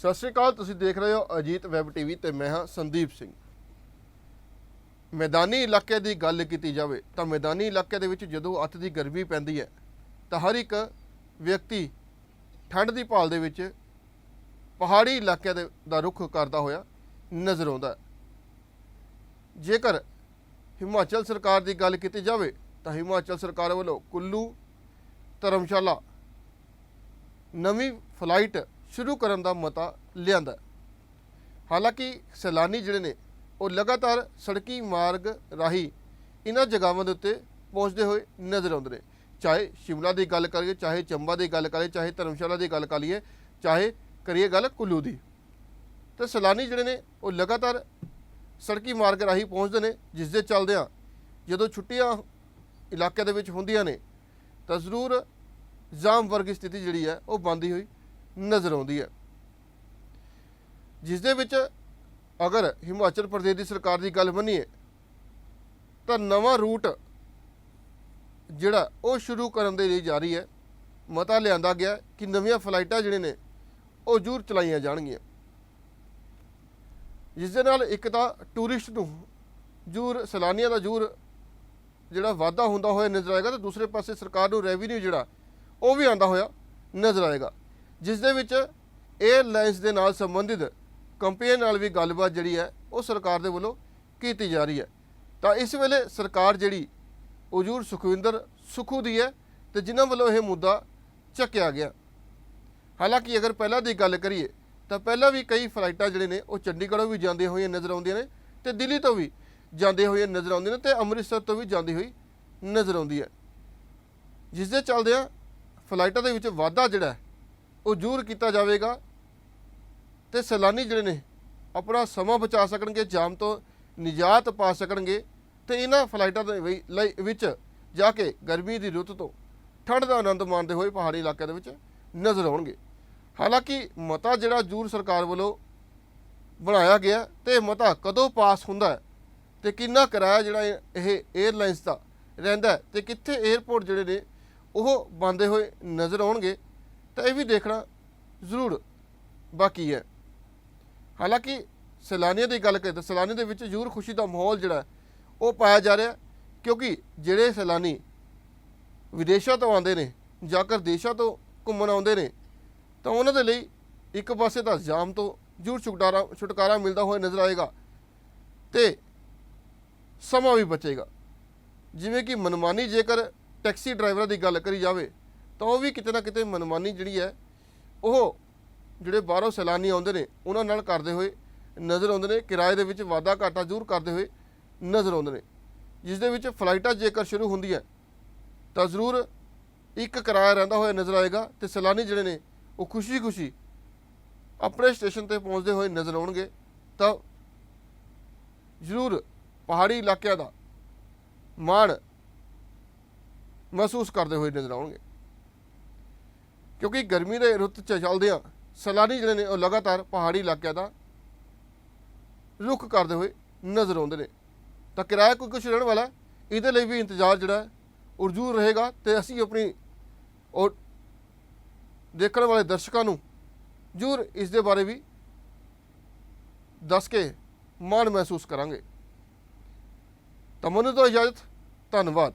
ਸਤਿ ਸ਼੍ਰੀ ਅਕਾਲ, ਤੁਸੀਂ ਦੇਖ ਰਹੇ ਹੋ ਅਜੀਤ ਵੈਬ ਟੀਵੀ ਤੇ ਮੈਂ ਹਾਂ ਸੰਦੀਪ ਸਿੰਘ। ਮੈਦਾਨੀ ਇਲਾਕੇ ਦੀ ਗੱਲ ਕੀਤੀ ਜਾਵੇ ਤਾਂ ਮੈਦਾਨੀ ਇਲਾਕੇ ਦੇ ਵਿੱਚ ਜਦੋਂ ਅੱਤ ਦੀ ਗਰਮੀ ਪੈਂਦੀ ਹੈ ਤਾਂ ਹਰ ਇੱਕ ਵਿਅਕਤੀ ਠੰਡ ਦੀ ਭਾਲ ਦੇ ਵਿੱਚ ਪਹਾੜੀ ਇਲਾਕਿਆਂ ਦੇ ਦਾ ਰੁਖ ਕਰਦਾ ਹੋਇਆ ਨਜ਼ਰ ਆਉਂਦਾ ਜੇਕਰ ਹਿਮਾਚਲ ਸਰਕਾਰ ਦੀ ਗੱਲ ਕੀਤੀ ਜਾਵੇ ਤਾਂ ਹਿਮਾਚਲ ਸਰਕਾਰ ਵੱਲੋਂ ਕੁੱਲੂ ਧਰਮਸ਼ਾਲਾ ਨਵੀਂ ਫਲਾਈਟ ਸ਼ੁਰੂ ਕਰਨ ਦਾ ਮਤਾ ਲਿਆਂਦਾ ਹਾਲਾਂਕਿ ਸੈਲਾਨੀ ਜਿਹੜੇ ਨੇ, ਉਹ ਲਗਾਤਾਰ ਸੜਕੀ ਮਾਰਗ ਰਾਹੀਂ ਇਹਨਾਂ ਜਗ੍ਹਾਵਾਂ ਦੇ ਉੱਤੇ ਪਹੁੰਚਦੇ ਹੋਏ ਨਜ਼ਰ ਆਉਂਦੇ ਨੇ। ਚਾਹੇ ਸ਼ਿਮਲਾ ਦੀ ਗੱਲ ਕਰੀਏ, ਚਾਹੇ ਚੰਬਾ ਦੀ ਗੱਲ ਕਰੀਏ, ਚਾਹੇ ਧਰਮਸ਼ਾਲਾ ਦੀ ਗੱਲ ਕਰ ਲਈਏ ਚਾਹੇ ਕਰੀਏ ਗੱਲ ਕੁੱਲੂ ਦੀ। ਤੇ ਸੈਲਾਨੀ ਜਿਹੜੇ ਨੇ, ਉਹ ਲਗਾਤਾਰ ਸੜਕੀ ਮਾਰਗ ਰਾਹੀਂ ਪਹੁੰਚਦੇ ਨੇ, ਜਿਸ ਦੇ ਚੱਲਦਿਆਂ ਜਦੋਂ ਛੁੱਟੀਆਂ ਇਲਾਕੇ ਦੇ ਵਿੱਚ ਹੁੰਦੀਆਂ ਨੇ, ਤਾਂ ਜ਼ਰੂਰ ਜਾਮ ਵਰਗੀ ਸਥਿਤੀ ਜਿਹੜੀ ਹੈ, ਉਹ ਬੰਦੀ ਹੋਈ ਨਜ਼ਰ ਆਉਂਦੀ ਹੈ। ਜਿਸ ਦੇ ਵਿੱਚ ਅਗਰ ਹਿਮਾਚਲ ਪ੍ਰਦੇਸ਼ ਦੀ ਸਰਕਾਰ ਦੀ ਗੱਲ ਮੰਨੀਏ, ਤਾਂ ਨਵਾਂ ਰੂਟ ਜਿਹੜਾ ਉਹ ਸ਼ੁਰੂ ਕਰਨ ਦੇ ਲਈ ਜਾਰੀ ਹੈ। ਮਤਾ ਲਿਆਂਦਾ ਗਿਆ ਕਿ ਨਵੀਆਂ ਫਲਾਈਟਾਂ ਜਿਹੜੇ ਨੇ, ਉਹ ਜ਼ਰੂਰ ਚਲਾਈਆਂ ਜਾਣਗੀਆਂ। ਜਿਸ ਦੇ ਨਾਲ ਇੱਕ ਤਾਂ ਟੂਰਿਸਟ ਨੂੰ ਜ਼ਰੂਰ, ਸੈਲਾਨੀਆਂ ਦਾ ਜ਼ਰੂਰ ਜਿਹੜਾ ਵਾਧਾ ਹੁੰਦਾ ਹੋਇਆ ਨਜ਼ਰ ਆਏਗਾ, ਤੇ ਦੂਸਰੇ ਪਾਸੇ ਸਰਕਾਰ ਨੂੰ ਰੈਵਨਿਊ ਜਿਹੜਾ, ਉਹ ਵੀ ਆਂਦਾ ਹੋਇਆ ਨਜ਼ਰ ਆਏਗਾ। ਜਿਸ ਦੇ ਵਿੱਚ 에ਅਰਲਾਈਨਸ ਦੇ ਨਾਲ ਸੰਬੰਧਿਤ ਕੰਪਨੀਆਂ ਨਾਲ ਵੀ ਗੱਲਬਾਤ ਜਿਹੜੀ ਹੈ, ਉਹ ਸਰਕਾਰ ਦੇ ਵੱਲੋਂ ਕੀਤੀ ਜਾ ਰਹੀ ਹੈ। ਤਾਂ ਇਸ ਵੇਲੇ ਸਰਕਾਰ ਜਿਹੜੀ ਉਜੂਰ ਸੁਖਵਿੰਦਰ ਸੁਖੂ ਦੀ ਹੈ ਤੇ ਜਿਨ੍ਹਾਂ ਵੱਲੋਂ ਇਹ ਮੁੱਦਾ ਚੱਕਿਆ ਗਿਆ। ਹਾਲਾਂਕਿ ਅਗਰ ਪਹਿਲਾਂ ਦੀ ਗੱਲ ਕਰੀਏ, ਤਾਂ ਪਹਿਲਾਂ ਵੀ ਕਈ ਫਲਾਈਟਾਂ ਜਿਹੜੇ ਨੇ, ਉਹ ਚੰਡੀਗੜ੍ਹੋਂ ਵੀ ਜਾਂਦੀਆਂ ਹੋਈਆਂ ਨਜ਼ਰ ਆਉਂਦੀਆਂ ਨੇ ਤੇ ਦਿੱਲੀ ਤੋਂ ਵੀ ਜਾਂਦੇ ਹੋਏ ਨਜ਼ਰ ਆਉਂਦੀਆਂ ਨੇ ਤੇ ਅੰਮ੍ਰਿਤਸਰ ਤੋਂ ਵੀ ਜਾਂਦੀ ਹੋਈ ਨਜ਼ਰ ਆਉਂਦੀ ਹੈ। ਜਿਸ ਦੇ ਚੱਲਦਿਆਂ ਫਲਾਈਟਾਂ ਦੇ ਵਿੱਚ ਵਾਧਾ ਜਿਹੜਾ ਉਹ ਜ਼ਰੂਰ ਕੀਤਾ ਜਾਵੇਗਾ। ਤੇ ਸੈਲਾਨੀ ਜਿਹੜੇ ਨੇ, ਆਪਣਾ ਸਮਾਂ ਬਚਾ ਸਕਣਗੇ, ਜਾਮ ਤੋਂ ਨਿਜਾਤ ਪਾ ਸਕਣਗੇ ਤੇ ਇਹਨਾਂ ਫਲਾਈਟਾਂ ਦੇ ਵੀ- ਲਈ ਵਿੱਚ ਜਾ ਕੇ ਗਰਮੀ ਦੀ ਰੁੱਤ ਤੋਂ ਠੰਡ ਦਾ ਆਨੰਦ ਮਾਣਦੇ ਹੋਏ ਪਹਾੜੀ ਇਲਾਕਿਆਂ ਦੇ ਵਿੱਚ ਨਜ਼ਰ ਆਉਣਗੇ। ਹਾਲਾਂਕਿ ਮਤਾ ਜਿਹੜਾ ਜੂਰ ਸਰਕਾਰ ਵੱਲੋਂ ਬਣਾਇਆ ਗਿਆ ਤੇ ਮਤਾ ਕਦੋਂ ਪਾਸ ਹੁੰਦਾ ਹੈ ਤੇ ਕਿੰਨਾ ਕਿਰਾਇਆ ਜਿਹੜਾ ਇਹ- ਇਹ 에ਅਰਲਾਈਨਸ ਦਾ ਰਹਿੰਦਾ ਹੈ ਤੇ ਕਿੱਥੇ 에ਅਰਪੋਰਟ ਜਿਹੜੇ ਨੇ ਉਹ ਬੰਦੇ ਹੋਏ ਨਜ਼ਰ ਆਉਣਗੇ ਤਾਂ ਇਹ ਵੀ ਦੇਖਣਾ ਜ਼ਰੂਰ ਬਾਕੀ ਹੈ। ਹਾਲਾਂਕਿ ਸੈਲਾਨੀਆਂ ਦੀ ਗੱਲ ਕਰੀਏ ਤਾਂ ਸੈਲਾਨੀ ਦੇ ਵਿੱਚ ਜ਼ਰੂਰ ਖੁਸ਼ੀ ਦਾ ਮਾਹੌਲ ਜਿਹੜਾ ਉਹ ਪਾਇਆ ਜਾ ਰਿਹਾ ਕਿਉਂਕਿ ਜਿਹੜੇ ਸੈਲਾਨੀ ਵਿਦੇਸ਼ਾਂ ਤੋਂ ਆਉਂਦੇ ਨੇ ਜਾਂ ਕਰ ਦੇਸ਼ਾਂ ਤੋਂ ਘੁੰਮਣ ਆਉਂਦੇ ਨੇ, ਤਾਂ ਉਹਨਾਂ ਦੇ ਲਈ ਇੱਕ ਪਾਸੇ ਤਾਂ ਜਾਮ ਤੋਂ ਜ਼ਰੂਰ ਛੁਟਕਾਰਾ ਛੁਟਕਾਰਾ ਮਿਲਦਾ ਹੋਇਆ ਨਜ਼ਰ ਆਏਗਾ ਤੇ ਸਮਾਂ ਵੀ ਬਚੇਗਾ। ਜਿਵੇਂ ਕਿ ਮਨਮਾਨੀ ਜੇਕਰ ਟੈਕਸੀ ਡਰਾਈਵਰਾਂ ਦੀ ਗੱਲ ਕਰੀ ਜਾਵੇ ਤਾਂ ਉਹ ਵੀ ਕਿਤੇ ਨਾ ਕਿਤੇ ਮਨਮਾਨੀ ਜਿਹੜੀ ਹੈ, ਉਹ ਜਿਹੜੇ ਬਾਹਰੋਂ ਸੈਲਾਨੀ ਆਉਂਦੇ ਨੇ, ਉਹਨਾਂ ਨਾਲ ਕਰਦੇ ਹੋਏ ਨਜ਼ਰ ਆਉਂਦੇ ਨੇ, ਕਿਰਾਏ ਦੇ ਵਿੱਚ ਵਾਧਾ ਘਾਟਾ ਜ਼ਰੂਰ ਕਰਦੇ ਹੋਏ ਨਜ਼ਰ ਆਉਂਦੇ ਨੇ। ਜਿਸ ਦੇ ਵਿੱਚ ਫਲਾਈਟਾਂ ਜੇਕਰ ਸ਼ੁਰੂ ਹੁੰਦੀਆਂ, ਤਾਂ ਜ਼ਰੂਰ ਇੱਕ ਕਿਰਾਇਆ ਰਹਿੰਦਾ ਹੋਇਆ ਨਜ਼ਰ ਆਏਗਾ ਤੇ ਸੈਲਾਨੀ ਜਿਹੜੇ ਨੇ, ਉਹ ਖੁਸ਼ੀ-ਖੁਸ਼ੀ ਆਪਣੇ ਸਟੇਸ਼ਨ ਤੇ ਪਹੁੰਚਦੇ ਹੋਏ ਨਜ਼ਰ ਆਉਣਗੇ, ਤਾਂ ਜ਼ਰੂਰ ਪਹਾੜੀ ਇਲਾਕਿਆਂ ਦਾ ਮਾਣ ਮਹਿਸੂਸ ਕਰਦੇ ਹੋਏ ਨਜ਼ਰ ਆਉਣਗੇ। ਕਿਉਂਕਿ ਗਰਮੀ ਦੇ ਰੁੱਤ ਚ ਚੱਲਦਿਆਂ ਸੈਲਾਨੀ ਜਿਹੜੇ ਨੇ ਉਹ ਲਗਾਤਾਰ ਪਹਾੜੀ ਇਲਾਕਿਆਂ ਦਾ ਰੁੱਖ ਕਰਦੇ ਹੋਏ ਨਜ਼ਰ ਆਉਂਦੇ ਨੇ। ਤਾਂ ਕਿਰਾਇਆ ਕੋਈ ਕੁਛ ਰਹਿਣ ਵਾਲਾ ਇਹਦੇ ਲਈ ਵੀ ਇੰਤਜ਼ਾਰ ਜਿਹੜਾ ਹੈ, ਉਹ ਜ਼ਰੂਰ ਰਹੇਗਾ ਤੇ ਅਸੀਂ ਆਪਣੀ ਔਰ ਦੇਖਣ ਵਾਲੇ ਦਰਸ਼ਕਾਂ ਨੂੰ ਜ਼ਰੂਰ ਇਸ ਦੇ ਬਾਰੇ ਵੀ ਦੱਸ ਕੇ ਮਾਣ ਮਹਿਸੂਸ ਕਰਾਂਗੇ। ਤਾਂ ਮੈਨੂੰ ਤੋਂ ਇਜਾਜ਼ਤ ਧੰਨਵਾਦ।